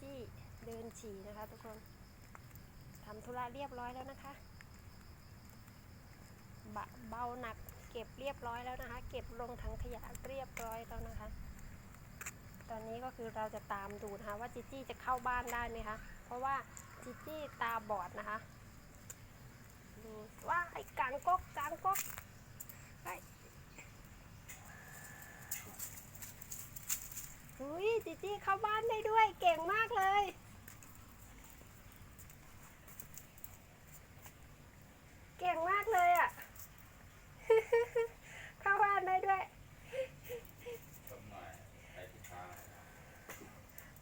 จี้เดินฉี่นะคะทุกคนทำธุระเรียบร้อยแล้วนะคะบะเบาหนักเก็บเรียบร้อยแล้วนะคะ เก็บลงถังขยะเรียบร้อยแล้วนะคะ ตอนนี้ก็คือเราจะตามดูนะคะ ว่าจิจี้จะเข้าบ้านได้ไหมคะเพราะว่าจิจี้ตาบอดนะคะดูว่าไอ้กลางก๊กกลางก๊กไอ้ หุยจิจี้เข้าบ้านได้ด้วยเก่งมากเลย เก่งมากเลยอะ่ะ เข้าบ้านได้ด้วยสักหน่อยไปที่ทาง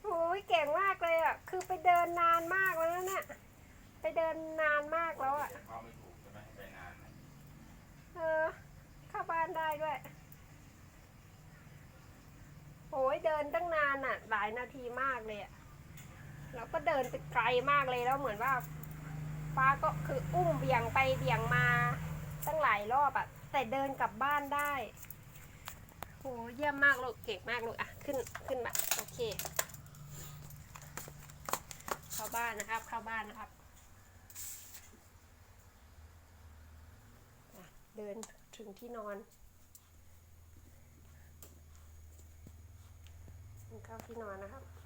โอ้ยเก่งมากเลยอะ คือไปเดินนานมากแล้วนะเนี่ย ไปเดินนานมากแล้วอะ เขาไม่ถูกใช่ไหมไปนานนะ เออ เข้าบ้านได้ด้วย โอ้ย เดินตั้งนานอะ หลายนาทีมากเลยอะแล้วก็เดินไปไกลมากเลยแล้วเหมือนว่า ฟ้าก็คืออุ้มเบี่ยงไปเบี่ยงมาตั้งหลายรอบอะ แต่เดินกลับบ้านได้โหเยี่ยมมากลูกเก่งมากลูกอะขึ้นขึ้นมาโอเค เข้าบ้านนะครับ เข้าบ้านนะครับ เดินถึงที่นอน เข้าที่นอนนะครับ